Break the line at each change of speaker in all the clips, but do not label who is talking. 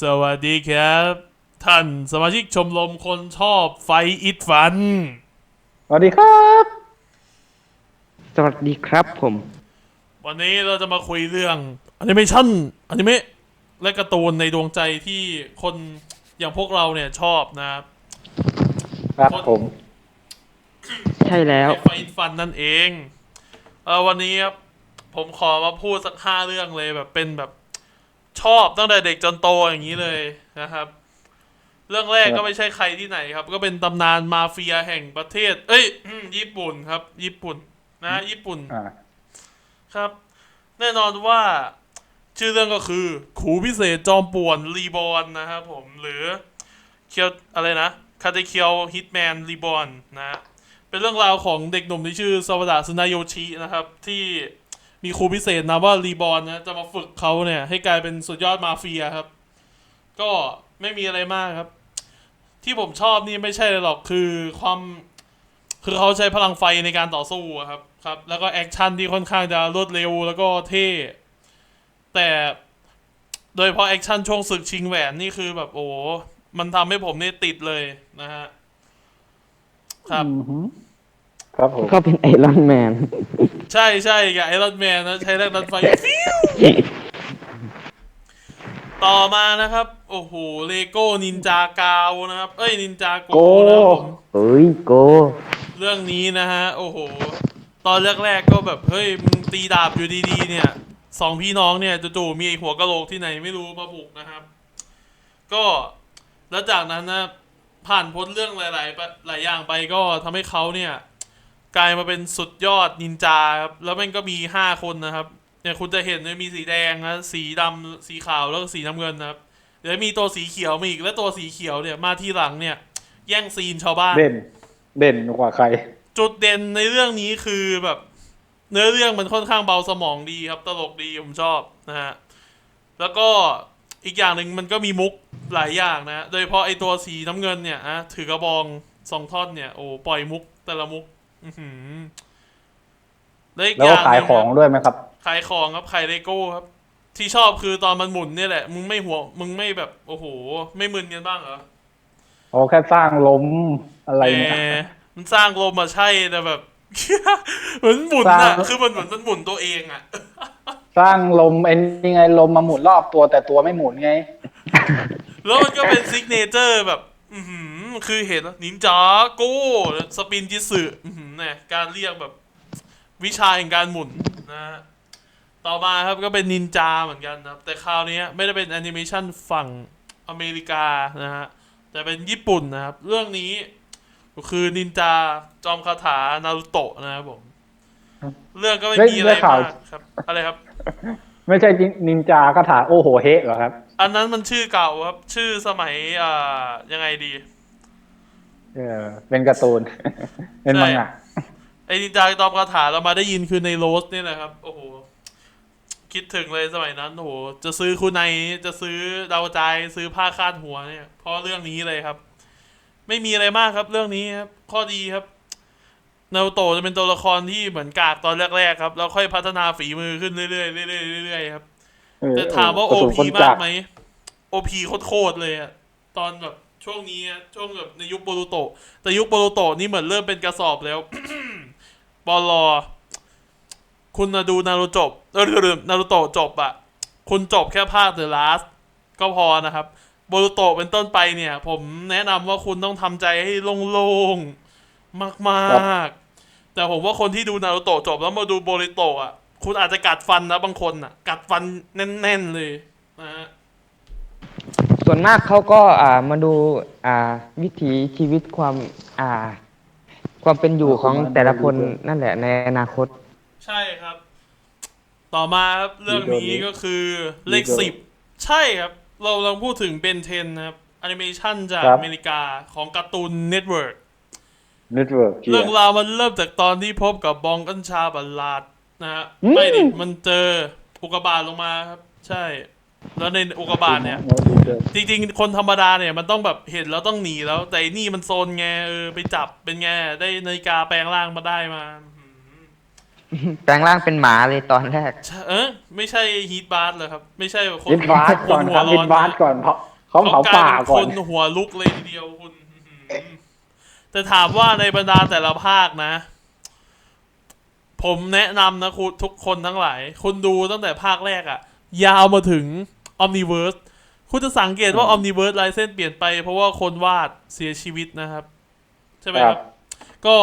สวัสดีครับ ท่านสมาชิกชมรมคนชอบไฟอิดฟัน
สวัสดีครับ
สวัสดีครับผม
วันนี้เราจะมาคุยเรื่องอนิเมชันอนิเมะและการ์ตูนในดวงใจที่คนอย่างพวกเราเนี่ยชอบนะครับ
ครับผม
ใช่แล้ว
ไฟอิดฟันนั่นเองเออวันนี้ครับผมขอมาพูดสักห้าเรื่องเลยแบบเป็นแบบ ชอบตั้งแต่เด็กจนโตอย่างนี้เลยนะครับ เรื่องแรกก็ไม่ใช่ใครที่ไหนครับ ก็เป็นตำนานมาเฟียแห่งประเทศ เอ้ยญี่ปุ่นครับ ญี่ปุ่น นะ ญี่ปุ่น
อ่า
ครับ แน่นอนว่า ชื่อเรื่องก็คือ ขูพิเศษจอมป่วนรีบอลนะครับผมหรือเคียวอะไรนะคาเตเคียวฮิตแมนรีบอลนะ เป็นเรื่องราวของเด็กหนุ่มที่ชื่อซาวดะซึนายโยชินะครับ ที่ มีครูพิเศษนามว่ารีบอลนะจะมาฝึกเขาเนี่ย ให้กลายเป็นสุดยอดมาเฟียครับ ก็ไม่มีอะไรมากครับ ที่ผมชอบนี่ไม่ใช่เลยหรอกคือความคือเขาใช้พลังไฟในการต่อสู้ครับครับ แล้วก็แอคชั่นที่ค่อนข้างจะรวดเร็วแล้วก็เท่ แต่โดยเฉพาะแอคชั่นช่วงศึกชิงแหวนนี่คือแบบโอ้มันทำให้ผมนี่ติดเลยนะฮะ ครับ
ครับผม
ก็เป็นไอรอนแมน
ใช่ใช่กับไอรอนแมนนะใช้แรงดันไฟฟิวต่อมานะครับ โอ้โหเลโก้นินจากาวนะครับ เอ้ยนินจาโก
โก
นะครับผม
เอ้ยโก
เรื่องนี้นะฮะ โอ้โห ตอนแรกๆก็แบบเฮ้ยมึงตีดาบอยู่ดีๆเนี่ยสองพี่น้องเนี่ยจู่ๆมีไอ้หัวกะโหลกที่ไหนไม่รู้มาบุกนะครับ ก็แล้วจากนั้นนะผ่านพ้นเรื่องหลายๆปะหลายอย่างไปก็ทำให้เขาเนี่ย กลายมาเป็นสุดยอดนินจาครับแล้วมันก็มีห้าคนนะครับเนี่ยคุณจะเห็นเนี่ยมีสีแดงนะสีดำสีขาวแล้วก็สีน้ำเงินนะครับเดี๋ยวมีตัวสีเขียวมาอีกและตัวสีเขียวเนี่ยมาทีหลังเนี่ย แย่งซีนชาวบ้าน
เด่นเด่นกว่าใคร
จุดเด่นในเรื่องนี้คือแบบ เนื้อเรื่องมันค่อนข้างเบาสมองดีครับ ตลกดีผมชอบนะฮะแล้วก็อีกอย่างหนึ่งมันก็มีมุกหลายอย่างนะ โดยเฉพาะไอตัวสีน้ำเงินเนี่ยอะถือกระบองสองท่อนเนี่ยโอ้ปล่อยมุกแต่ละมุก อือหือและอีก
แล้ว
อ
ก็
ย่างห
ขาย
นึ่ง
ของ
ครับ
ด้วยไหมครับ
ขายของครับขายเลโก้ครับ ที่ชอบคือตอนมันหมุนเนี่ยแหละ มึงไม่หัว มึงไม่แบบ โอ้โห ไม่มึนกันบ้างเหรอ
โอ้แค่สร้างล้มอะไรเนี่ย
แหมมันสร้างลมมาใช่แต่แบบ เหมือนหมุน
สร้า
อะ
ง
คือมันเหมือนมันหมุนตัวเองอะ
สร้างลมเอ็นยังไงลมมาหมุนรอบตัวแต่ตัวไม่หมุนไง
แล้วมันก็เป็นซิกเนเจอร์แบบ อือหือคือเห็นนินจาโก้สปินจิสึอือหือเนี่ยการเรียกแบบวิชาแห่งการหมุนนะฮะต่อมาครับก็เป็นนินจาเหมือนกันนะครับ แต่คราวนี้ไม่ได้เป็นแอนิเมชันฝั่งอเมริกานะฮะแต่เป็นญี่ปุ่นนะครับ เรื่องนี้ก็คือนินจาจอมคาถานารุโตะนะครับผม เรื่องก็ไม่มีอะไรมากครับ อะไรครับ
ไม่ใช่นินจากาถาโอโหเฮะเหรอครับ
อันนั้นมันชื่อเก่าครับ ชื่อสมัยอ่ายังไงดี
เออ เป็นการ์ตูน เป็นมังงะ
ไอ้นินจาตอบคาถาเรามาได้ยินคือในโรสนี่แหละครับ โอ้โห คิดถึงเลยสมัยนั้น โอ้โห จะซื้อคุณในจะซื้อดาวใจายซื้อผ้าคาดหัวเนี่ย เพราะเรื่องนี้เลยครับ ไม่มีอะไรมากครับ เรื่องนี้ครับ ข้อดีครับนารูโตะจะเป็นตัวละครที่เหมือนกากตอนแรกๆครับ แล้วค่อยพัฒนาฝีมือขึ้นเรื่อยๆเรื่อยๆเรื่อยๆครับ
เออ
แต่ถามว่า
เอ
โอ
อ
พี
คน
มา
จากก
ไหมโอพีโคตรๆเลยอะตอนแบบช่วงนี้อะช่วงแบบในยุคโบรูโตะแต่ยุคโบรูโตะนี่เหมือนเริ่มเป็นกระสอบแล้วบอลลอคุณน่ะดูนารูจบเออเออนารูโตะจบอะคุณจบแค่ภาค The Last ก็พอนะครับโบรูโตะเป็นต้นไปเนี่ย ผมแนะนำว่าคุณต้องทำใจให้โล่งๆมากๆ แต่ผมว่าคนที่ดูนารูโตะจบแล้วมาดูโบริโตะอะ คุณอาจจะกัดฟันนะบางคนอะ กัดฟันแน่นๆเลยนะฮะ
ส่วนมากเขาก็อ่ามาดูอ่าวิถีชีวิตความอ่า ความเป็นอยู่ของแต่ละคนนั่นแหละในอนาคต
ใช่ครับ ต่อมาครับเรื่องนี้ก็คือเลข
มีโดน
สิบใช่ครับ เราลองพูดถึงเบนเทนนะครับแอนิเมชันจาก
ครับ
อเมริกาของการ์ตูนเน็ตเวิร์ก
เน็ตเวิร์ก
เรื่องราวมันเริ่มจากตอนที่พบกับบองกัญชาบัลลาด นะฮะ
อืม
ไม่ดิมันเจออุกกาบาตลงมาครับ ใช่ แล้วในอุกกาบาตเนี่ย จริงๆ คนธรรมดาเนี่ยมันต้องแบบเห็นแล้วต้องหนีแล้ว แต่ไอ้นี่มันโซนไงเออไปจับเป็นไงได้นาฬิกาแปลงร่างมาได้มาอื้อหือ
แปลงร่างเป็นหมาเลยตอนแรก
ใช่เออไม่ใช่ฮีทบาร์เหรอครับ ไม่ใช่คน
วิดบาสก่อน
ค
ครับ
หั
วิ
ว
ดบาสก่อนเพราะเขาเผาป่า
เข
ก่
ล
อยน
เป็นคนหัวลุกเลยทีเดียวคุณอื้อหือแต่ถามว่าในบรรดาแต่ละภาคนะ ผมแนะนำนะคุณทุกคนทั้งหลาย คุณดูตั้งแต่ภาคแรกอะยาวมาถึง Omniverse คุณจะสังเกตว่า Omniverse ลายเส้นเปลี่ยนไปเพราะว่าคนวาดเสียชีวิตนะครับ ใช่ไหมครับ ก็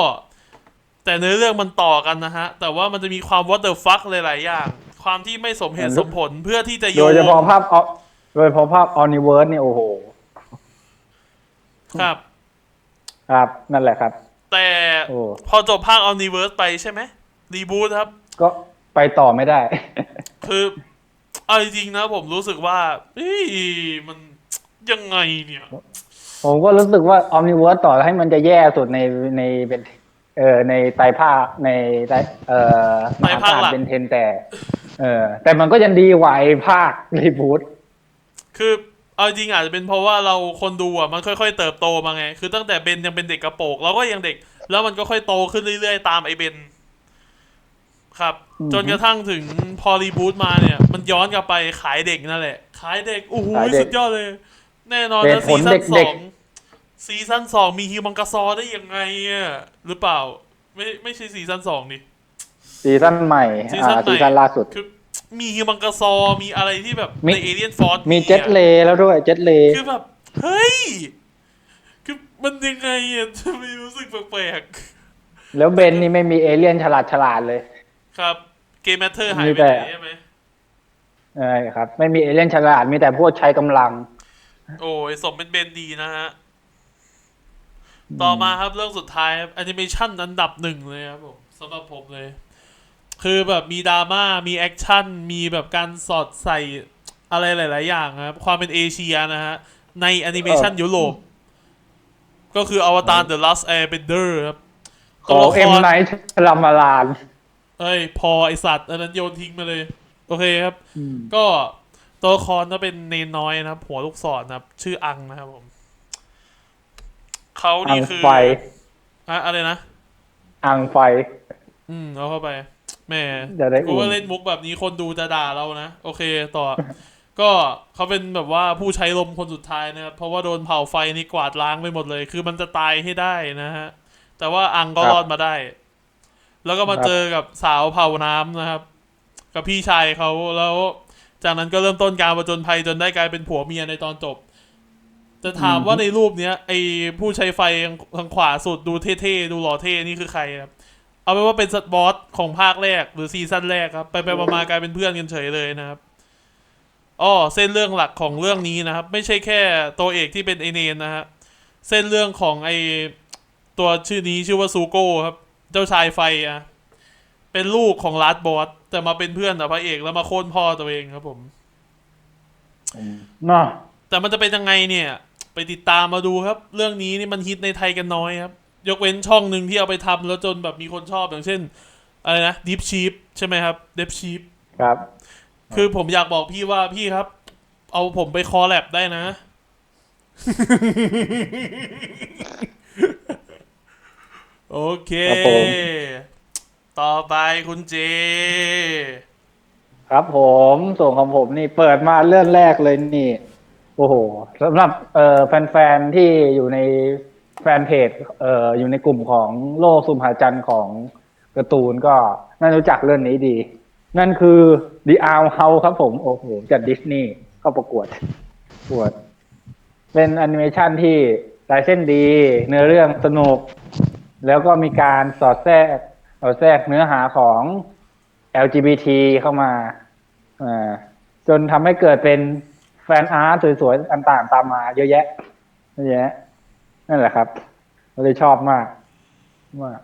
แต่เนื้อเรื่องมันต่อกันนะฮะ แต่ว่ามันจะมีความ what the fuck หลายๆอย่าง ความที่ไม่สมเหตุสมผลเพื่อที่จะโย
โดย
ง
เฉพาะภาพอโดยเฉพาะภาพออนิเวิร์สเนี่ยโอ้โห
ครับ
ครับนั่นแหละครับ
แต่
โอ้
พอจบภาค Omniverse ไปใช่ไหม รีบูทครับ
ก็ไปต่อไม่ได้
คือเอาจริงๆนะผมรู้สึกว่าเฮ้ยมันยังไงเนี่ย
ผมก็รู้สึกว่าออมนิเวิร์สต่อให้มันจะแย่สุดในในเป็นเอ่อในไตรภาคในไตรเอ่อมหาศาสตร์เป็นเทนแต่ เออ แต่มันก็ยังดีกว่าไอ้ภาครีบูท
คือเอาจริงอาจจะเป็นเพราะว่าเราคนดูอะมันค่อย ๆ เติบโตมาไง คือตั้งแต่เบนยังเป็นเด็กกระโปรงเราก็ยังเด็ก แล้วมันก็ค่อยโตขึ้นเรื่อยๆ ตามไอ้เบน ครับ จนกระทั่งถึงพอรีบูทมาเนี่ย มันย้อนกลับไปขายเด็กนั่นแหละ ขายเด็กโอ้โหสุดยอดเลย แน่นอน
เห
นะ
ตุผ
ซี
ล
ซั่นส
เด็ก
องซีซั่นสองมีฮิวมังกาซอได้ยังไงอะหรือเปล่า ไม่ไม่ใช่ซีซั่นสองดิ
ๆซีซั่นใหม่
ซี
อ่า
ซั่นใหม่
ซีซั่นล่าสุด
คือมีฮิวมังกาซอมีอะไรที่แบบ
มี
ในเอเลียนฟอร์
มีเจ็ตเลแล้วด้วยเจ็ตเล
คือแบบ เฮ้ย คือมันยังไงอะทำไมรู้สึกแปลก
แล้วเบนนี่ไม่มีเอเลี่ยนฉลาดฉลาดเลย
ๆ ครับ เกมแมทเทอร์หาย
มี
ไป
แต่
ไหนใช่ไหม
เออครับ ไม่มีเอเลี่ยนฉลาดมีแต่พวกใช้กำลัง
โอ้ยสมเป็นเบนดีนะฮะ ต่อมาครับเรื่องสุดท้ายแอนิเมชันอันดับหนึ่งเลยครับผมสำหรับผมเลย คือแบบมีดราม่ามีแอคชั่น มีแบบการสอดใส่อะไรหลาย ๆ อย่างครับ ความเป็นเอเชียนะฮะ ในแอนิเมชันยุโรป ก็คืออวตาร The Last Airbender ครับ
ของเอ็มไนท์ชลามาลาน
เอ้ย พอไอสัตว์อันนั้นโยนทิ้งมาเลย โอเคครับ ก็ตัวละครก็เป็นเนนน้อยนะครับ หัวลูกศรนะครับ ชื่ออังนะครับผมเขา
อั
นี่
ง
คือ
ไฟ
อะอะไรนะ
อังไฟ
อืมเอาเข้าไปแหม่
จะได้
กู
อุ่น
ว่าเล่นมุกแบบนี้คนดูจะด่าเรานะ โอเคต่อ ก็เขาเป็นแบบว่าผู้ใช้ลมคนสุดท้ายนะครับ เพราะว่าโดนเผาไฟนี่กวาดล้างไปหมดเลย คือมันจะตายให้ได้นะฮะ แต่ว่าอังก็รอดมาได้ แล้วก็มาเจอกับสาวเผาน้ำนะครับ กับพี่ชายเขาแล้ว จากนั้นก็เริ่มต้นการประจนภัยจนได้กลายเป็นผัวเมียในตอนจบ จะถามว่าในรูปเนี้ยไอผู้ใช้ไฟทางขวาสุดดูเท่ๆดูหล่อเท่นี่คือใครครับ เอาเป็นว่าเป็นสบอสของภาคแรกหรือซีซั่นแรกครับ ไปไปๆมาๆกลายเป็นเพื่อนกันเฉยเลยนะครับอ๋อเส้นเรื่องหลักของเรื่องนี้นะครับ ไม่ใช่แค่ตัวเอกที่เป็นไอเนนนะฮะเส้นเรื่องของไอตัวชื่อนี้ชื่อว่าซูโก้ครับ เจ้าชายไฟอะ เป็นลูกของลาดบอสแต่มาเป็นเพื่อนกับพระเอกแล้วมาโค่นพ่อตัวเองครับผม
เนาะ
แต่มันจะเป็นยังไงเนี่ย ไปติดตามมาดูครับ เรื่องนี้นี่มันฮิตในไทยกันน้อยครับ ยกเว้นช่องหนึ่งที่เอาไปทำแล้วจนแบบมีคนชอบอย่างเช่น อะไรนะ Deep Sheep ใช่ไหมครับ Deep Sheep
ครับ
คือผมอยากบอกพี่ว่าพี่ครับ เอาผมไปคอแลบได้นะ โอเค
ครับผม
ต่อไปคุณเจ
ครับผมส่วนของผมนี่เปิดมาเรื่องแรกเลยนี่ โอ้โหสำหรับเอ่อแฟนๆที่อยู่ในแฟนเพจเอ่ออยู่ในกลุ่มของโลกสุมหาจันทร์ของการ์ตูนก็น่ารู้จักเรื่องนี้ดี นั่นคือ The Owl House ครับผมโอ้โหจากดิสนีย์เข้าประกวดประกวด เป็นแอนิเมชันที่ลายเส้นดี เนื้อเรื่องสนุก แล้วก็มีการสอดแทรกสอดแทรกเนื้อหาของ LGBT เข้ามาจนทำให้เกิดเป็นแฟนอาร์ตสวยๆต่างๆตามมา เยอะแยะเยอะแยะ นั่นแหละครับก็เลยชอบมากมาก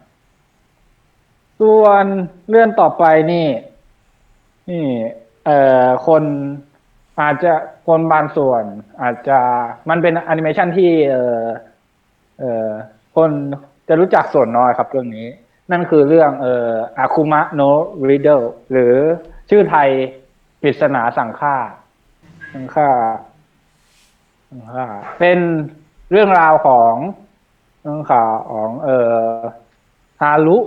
ส่วนเรื่องต่อไปนี่ นี่ เอ่อคนอาจจะคนบางส่วน อาจจะมันเป็นแอนิเมชันที่ เอ่อเอ่อคน จะรู้จักส่วนน้อยครับเรื่องนี้ นั่นคือเรื่องเอ่ออาคุมะโนริเดลหรือชื่อไทยปริศนาสังฆาสังฆาสังฆาเป็นเรื่องราวของเรื่องข่าวของเอ่อฮารุ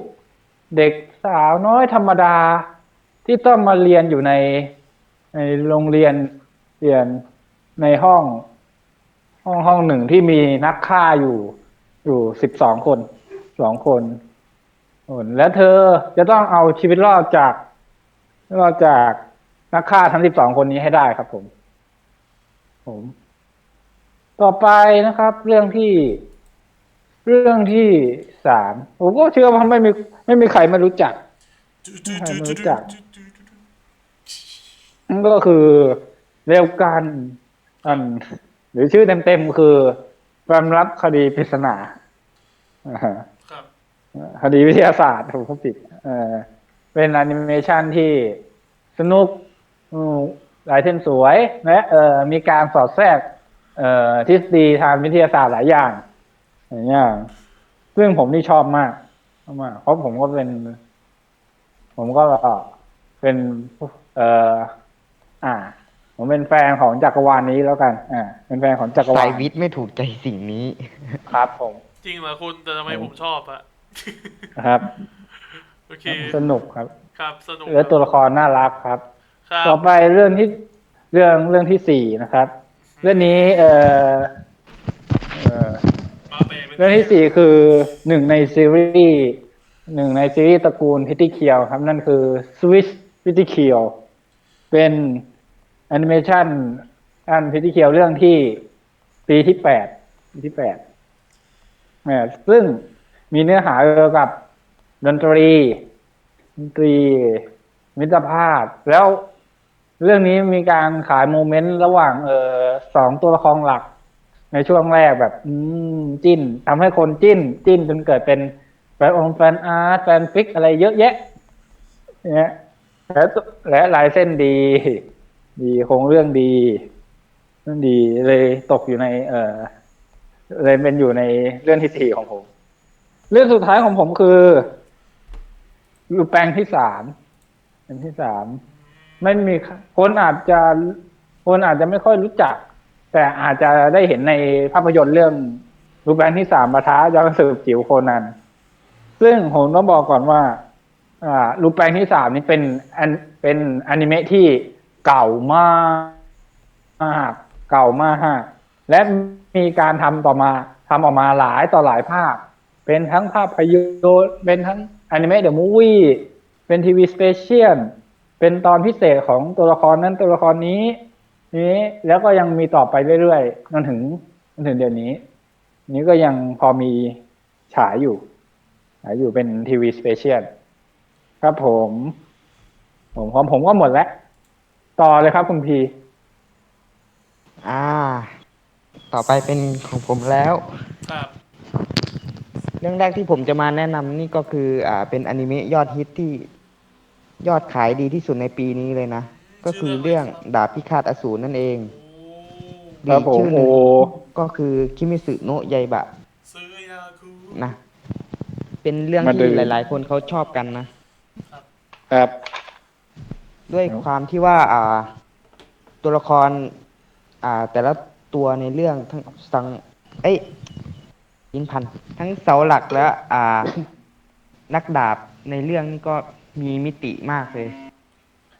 เด็กสสาวน้อยธรรมดา ที่ต้องมาเรียนอยู่ในในโรงเรียนเรียนในห้อง ห้องห้องหนึ่งที่มีนักฆ่าอยู่ อยู่สิบสองคนสองคน แล้วเธอจะต้องเอาชีวิตรอดจากรอดจากนักฆ่าทั้งสิบสองคนนี้ให้ได้ครับผม ผม ต่อไปนะครับ เรื่องที่ เรื่องที่สามผมก็เชื่อว่าไม่มี ไม่มีใครไม่รู้จักรู้จักนั่นก็คือเรวกันอัน หรือชื่อเต็มๆคือ ความลับคดีปริศนาอ่าฮะ
ครับ
คดีวิทยาศาสตร์ผมพูดผิดเออเป็นแอนิเมชันที่สนุกอืมลายเส้นสวยและเออมีการสอดแทรกเอ่อทฤษฎีทางวิทยาศาสตร์หลายอย่างอย่างเงี้ยซึ่งผมนี่ชอบมากชอบมากเพราะผมก็เป็น ผมก็เป็น เอ่ออ่า ผมเป็นแฟนของจักรวาลนี้แล้วกัน อ่า เป็นแฟนของจักรวา
สา
ล
ยวิทย์ไม่ถูกใจสิ่งนี้
ครับ ผม
จริงเหรอคุณแต่ทำไมผมชอบอะ
ครับ
โอเค
สนุกครับ
ครับสนุก
และตัวละครน่ารักครับ
ครับ
ต่อไปเรื่องที่เรื่องเรื่องที่สี่นะครับ เรื่องนี้เอ่อเอ่อ
มาแปลเป็น
เรื่องที่สี่คือหนึ่งในซีรีส์หนึ่งในซีรีส์ตระกูลพิตตี้เคียวครับ นั่นคือ Swiss พิตตี้เคียวเป็น แอนิเมชันอันพิตตี้เคียวเรื่องที่ปีที่แปดปีที่แปดเนี่ยซึ่งมีเนื้อหาเกี่ยวกับดนตรีดนตรี มิตรภาพ แล้วเรื่องนี้มีการขายโมเมนต์ระหว่าง เออสองตัวละครหลัก ในช่วงแรกแบบ อืม จิ้นทำให้คนจิ้น จิ้นจนเกิดเป็นแฟนองแฟนอาร์ตแฟนฟิกอะไรเยอะแยะเนี่ยและและลายเส้นดี ดีโครงเรื่องดีเรื่องดีเลยตกอยู่ใน เออเลยเป็นอยู่ในเรื่องที่สี่ของผม เรื่องสุดท้ายของผมคือรูปแปลงที่สามเป็นที่สามไม่มีคนอาจจะคนอาจจะไม่ค่อยรู้จัก แต่อาจจะได้เห็นในภาพยนตร์เรื่องรูปแบงที่สามปะท้าย้อนสืบจิ๋วโคนันซึ่งผมต้องบอกก่อนว่า อ่ารูปแปลงที่สามนี่เป็นอันเป็นอนิเมะที่ เก่ามากมากเก่ามากและมีการทำต่อมาทำออกมาหลายต่อหลายภาค เป็นทั้งภาพยนตร์เป็นทั้งอนิเมะเดอะมูวี่เป็นทีวีสเปเชียลเป็นตอนพิเศษของตัวละครนั้นตัวละครนี้ นี้แล้วก็ยังมีต่อไปเรื่อยๆจนถึงจนถึงเดี๋ยวนี้ นี้ก็ยังพอมีฉายอยู่ฉายอยู่เป็นทีวีสเปเชียลครับผม ผมของผมก็หมดแล้ว ต่อเลยครับคุณพี
อ่า ต่อไปเป็นของผมแล้ว
ครับ
เรื่องแรกที่ผมจะมาแนะนำนี่ก็คืออ่าเป็นอนิเมะยอดฮิตที่ยอดขายดีที่สุดในปีนี้เลยนะ ก็คือเรื่องดาบพิฆาตอสูรนั่นเอง
ครับผม
ชื่อหนึ่
โอ้
งก็คือคิมิสึโนะยายบะ
ซื้อยาคู
นะ เป็นเรื่อง
มาดู
ที่หลาย ๆ คนเขาชอบกันนะ
ครับ
ด้วย
ครับ
ความที่ว่าอ่า ตัวละคร อ่า แต่ละตัวในเรื่องทั้งสัง เอ้ยยินพันธุ์ทั้งเสาหลักและอ่า นักดาบในเรื่องนี้ก็มีมิติมากเลย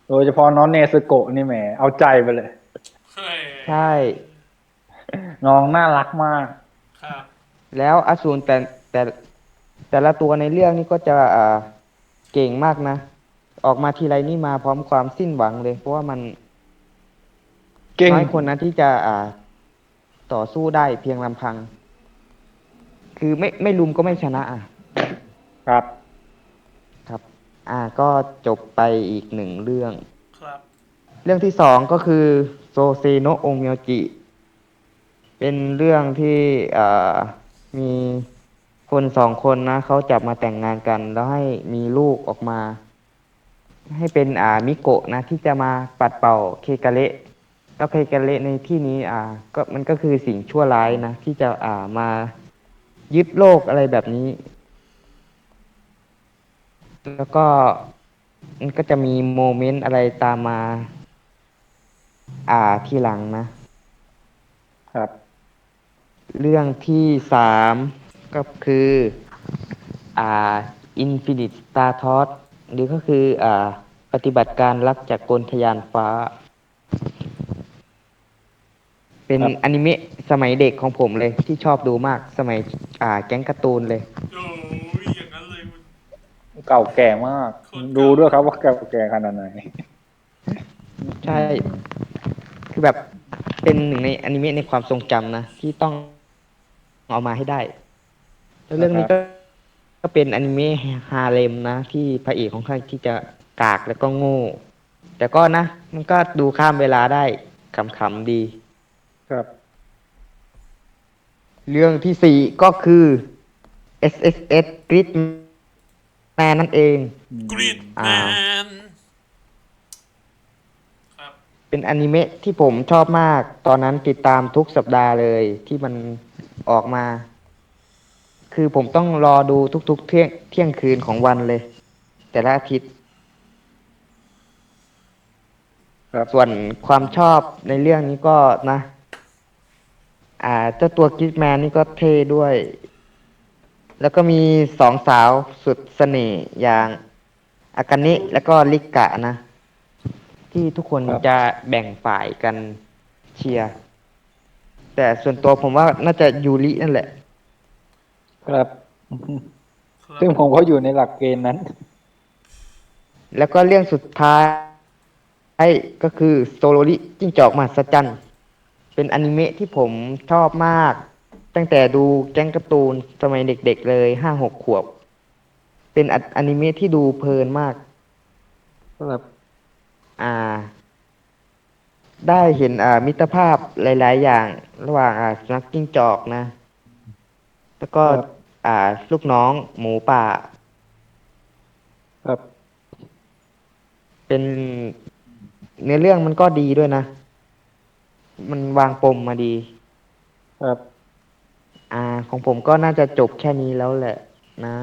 โดยเฉพาะน้องเนสโกะนี่แหม เอาใจไปเลย
เฮ้ย
ใช่
น้องน่ารักมาก
ครับ
แล้วอสูรแต่แต่แต่ละตัวในเรื่องนี้ก็จะอ่าเก่งมากนะ ออกมาทีไรนี่มาพร้อมความสิ้นหวังเลย เพราะว่ามัน
เก่ง
น้อยคนนะที่จะอ่า ต่อสู้ได้เพียงลำพัง คือไม่ไม่ลุมก็ไม่ชนะอะ
ครับ
ครับ อ่าก็จบไปอีกหนึ่งเรื่อง
ครับ
เรื่องที่สองก็คือโซเซโนะองเมียวจิ เป็นเรื่องที่อ่ามีคนสองคนนะเขาจับมาแต่งงานกัน แล้วให้มีลูกออกมา ให้เป็นอ่ามิโกะนะที่จะมาปัดเป่าเคกะเละแล้วเคกะเละในที่นี้อ่าก็มันก็คือสิ่งชั่วร้ายนะที่จะอ่ามายึดโลกอะไรแบบนี้ แล้วก็มันก็จะมีโมเมนต์อะไรตามมา อ่าทีหลังนะ
ครับ
เรื่องที่สามก็คือ อ่า Infinite Star t o s หรือก็คืออ่าปฏิบัติการรักจากกลทยานฟ้า เป็น
ครับ
อนิเมะสมัยเด็กของผมเลย ที่ชอบดูมากสมัยอ่าแก๊งการ์ตูนเลย
โอ้ยอย่างนั้นเลยคุณ
เก่าแก่มาก
โคตรเก่า
ดูด้วยครับว่าเก่าแก่ขนาดไหน
ใช่ คือแบบเป็นหนึ่งในอนิเมะในความทรงจำนะ ที่ต้องเอามาให้ได้ แล้วเรื่องนี้ก็ ก็เป็นอนิเมะฮาเลมนะ ที่พระเอกของเขาที่จะกากแล้วก็โง่ แต่ก็นะ มันก็ดูข้ามเวลาได้ขำๆดี
ครับ
เรื่องที่สี่ก็คือ S S S Grid Man นั่นเอง
กรีดแม
อ่า
นครับ
เป็นอนิเมะที่ผมชอบมาก ตอนนั้นติดตามทุกสัปดาห์เลยที่มันออกมา คือผมต้องรอดูทุกๆ เที่ยงเที่ยงคืนของวันเลย แต่ละอาทิตย์
ครับ
ส่วนความชอบในเรื่องนี้ก็นะ อ่าเจ้าตัวกิดแมนนี่ก็เท่ด้วย แล้วก็มีสองสาวสุดเสน่ห์อย่างอากานิแล้วก็ลิกะนะ ที่ทุกคน
ครับ
จะแบ่งฝ่ายกันเชียร์แต่ส่วนตัวผมว่าน่าจะยูรินั่นแหละ
ครับ
ครับ
ซึ่งผมก็อยู่ในหลักเกณฑ์นั้น
แล้วก็เรื่องสุดท้ายก็คือโซโลริจิ้งจอกมหัศจรรย์ เป็นอนิเมะที่ผมชอบมาก ตั้งแต่ดูแก๊งการ์ตูนสมัยเด็กๆเลยห้าหกขวบ เป็นออนิเมะที่ดูเพลินมาก
ครับ
อ่า ได้เห็นอ่ามิตรภาพหลาย ๆ อย่าง ระหว่างอ่าสุนัขจิ้งจอกนะ แล้วก็
ครับ
อ่า ลูกน้อง หมูป่า
ครับ
เป็นเนื้อเรื่องมันก็ดีด้วยนะ มันวางปมมาดี
ครับ
อ่า ของผมก็น่าจะจบแค่นี้แล้วแหละ นะ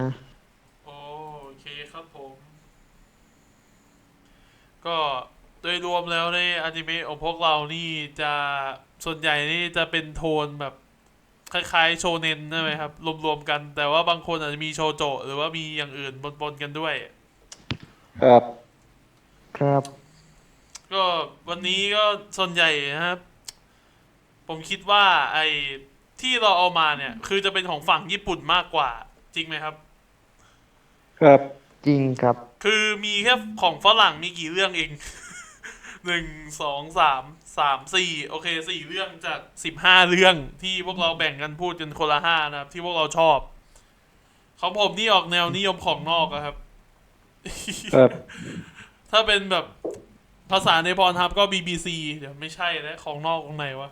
โอเคครับผม ก็โดยรวมแล้วในอนิเมะของพวกเรานี่จะส่วนใหญ่นี่จะเป็นโทนแบบ คล้ายๆ โชเนนใช่ไหมครับ รวมๆกัน แต่ว่าบางคนอาจจะมีโชโจ หรือว่ามีอย่างอื่นปนๆกันด้วย
ครับ
ครับ
ก็วันนี้ก็ส่วนใหญ่นะครับ ผมคิดว่าไอ้ที่เราเอามาเนี่ย คือจะเป็นของฝั่งญี่ปุ่นมากกว่า จริงไหมครับ
ครับ
จริงครับ
คือมีแค่ของฝรั่งมีกี่เรื่องเอง หนึ่งสองสามสามสี่โอเคสี่เรื่องจากสิบห้าเรื่องที่พวกเราแบ่งกันพูดกันคนละห้านะครับ ที่พวกเราชอบของผมนี่ออกแนวนิยมของนอกอะครับ
ครับ
ถ้าเป็นแบบภาษาในพรทับก็ BBC เดี๋ยวไม่ใช่แล้วของนอกตรงไหนวะ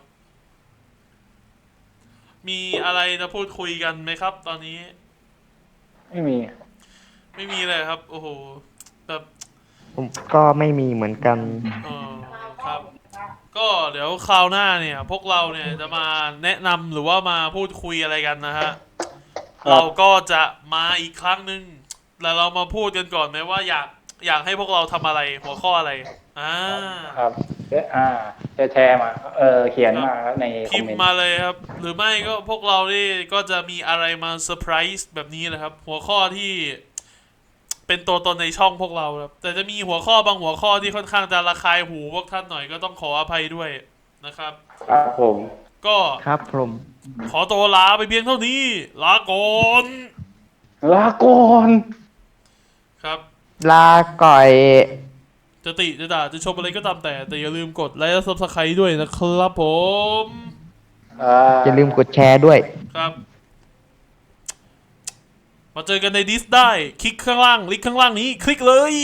มีอะไรจะพูดคุยกันไหมครับ ตอนนี้
ไม่มี
ไม่มีเลยครับ โอ้โหแบบ
ผมก็ไม่มีเหมือนกัน
เออครับ ก็เดี๋ยวคราวหน้าเนี่ย พวกเราเนี่ยจะมาแนะนำหรือว่ามาพูดคุยอะไรกันนะฮะ
ครับ
เราก็จะมาอีกครั้งหนึ่งแล้วเรามาพูดกันก่อนไหมว่าอยากอยากให้พวกเราทำอะไรหัวข้ออะไรอ่า
ครับเอ๊ะอ่าจะแชร์มา เออเขียนมาในคอ
พิ
ม
ม
เมน
พ์
ต์
มาเลยครับ หรือไม่ก็พวกเรานี่ก็จะมีอะไรมาเซอร์ไพรส์แบบนี้นะครับ หัวข้อที่ เป็นตัวตนในช่องพวกเราครับ แต่จะมีหัวข้อบางหัวข้อที่ค่อนข้างจะระคายหูพวกท่านหน่อยก็ต้องขออภัยด้วยนะครับ
ครับผม
ก็
ครับผม
ขอตัวลาไปเพียงเท่านี้ ลาก่อน
ลาก่อน
ครับ
ลาก่อย
จะติจะด่าจะชมอะไรก็ตามแต่ แต่อย่าลืมกดไลค์และซับสไครต์ด้วยนะครับผม
อ่า
อย่าลืมกดแชร์ด้วย
ครับ มาเจอกันในดิสได้ คลิกข้างล่าง ลิงก์ข้างล่างนี้ คลิกเลย